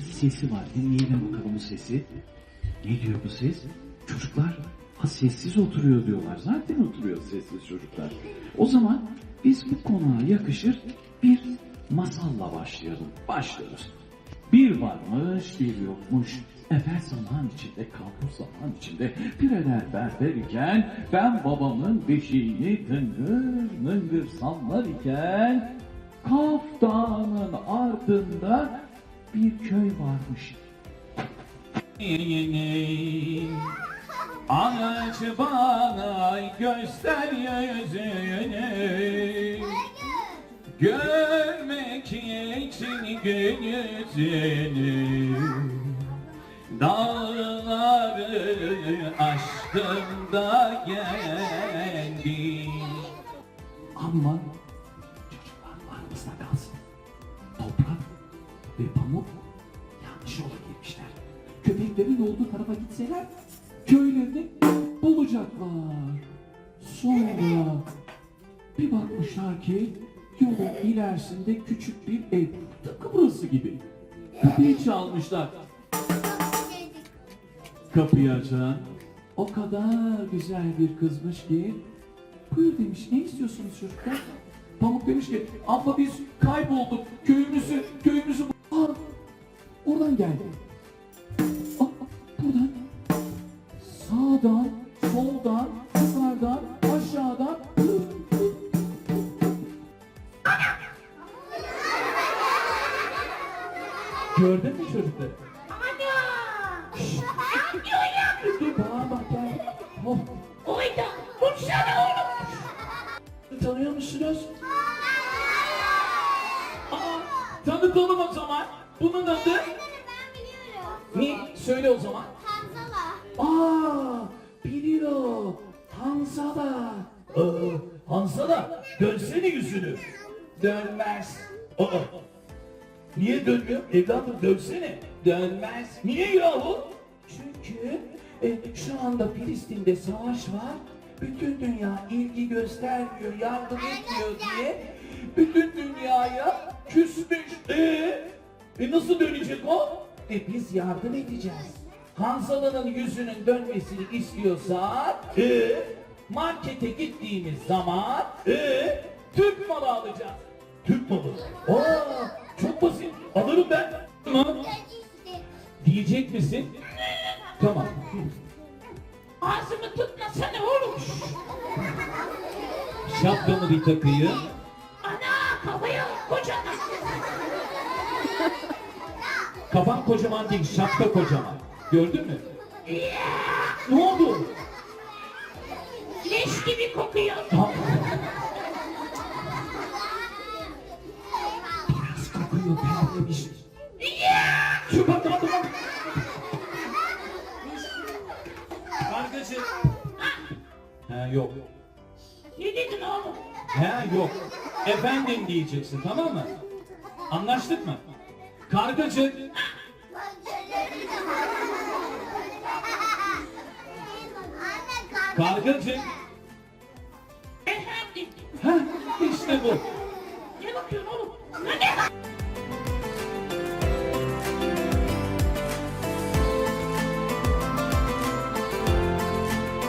sesi var. Dinleyelim bakalım bu sesi. Ne diyor bu ses? Çocuklar ha sessiz oturuyor diyorlar. Zaten oturuyor sessiz çocuklar. O zaman biz bu konuğa yakışır bir masalla başlayalım. Başlıyoruz. Bir varmış bir yokmuş. Evvel zaman içinde, kalbur zaman içinde pireler berber iken ben babamın beşiğini tıngır mıngır sallar iken Kaf Dağı'nın ardında bir köy varmış. Aç bana göster yüzünü. Görmek için gün yüzünü. Dağları aştım da geldim pamuk yanlış yola girmişler Köpeklerin olduğu tarafa gitseler köylerini bulacaklar Sonra bir bakmışlar ki yolun ilerisinde küçük bir ev. Tıpkı burası gibi. Kapıyı çalmışlar. Kapıyı açan o kadar güzel bir kızmış ki buyur demiş ne istiyorsunuz çocuklar? Pamuk demiş ki abla biz kaybolduk köyümüzü köyümüzü Geldi. Aa, buradan sağdan soldan yukarıdan aşağıdan Gördün mü çocukları? Dur bak gel. Hop. Oyda, vursana oğlum. Tanıyor musunuz? Aa, tanıtalım o zaman. Bunun adı Ne? Söyle o zaman. Hamzala. Aa, biliyor. Hansala. Aa, Hansala, dönsene yüzünü. Dönmez. Aa, niye dönmüyor? Evladım dönsene. Dönmez. Niye yahu? Çünkü e, şu anda Filistin'de savaş var. Bütün dünya ilgi göstermiyor, yardım etmiyor diye bütün dünyaya küsmüş. Ee, e nasıl dönecek o? E biz yardım edeceğiz. Hansala'nın yüzünün dönmesini istiyorsan e, markete gittiğimiz zaman e, Türk malı alacağız. Türk malı? Aa, çok basit. Alırım ben. Tamam. işte. Diyecek misin? Tamam. Ağzımı tutmasana oğlum. Şapkamı bir takayım. Kafan kocaman değil, şapka kocaman. Gördün mü? Ne oldu? Leş gibi kokuyor. Tamam. Biraz kokuyor, terlemiş. Şu bak, tamam, tamam. Kargacı. Ha yok. Ne dedin oğlum? Ha yok. Efendim diyeceksin, tamam mı? Anlaştık mı? Kargacı. Anne kalk. Kargacı. Efendim. Ha işte bu. Ne bakıyorsun oğlum? Ne?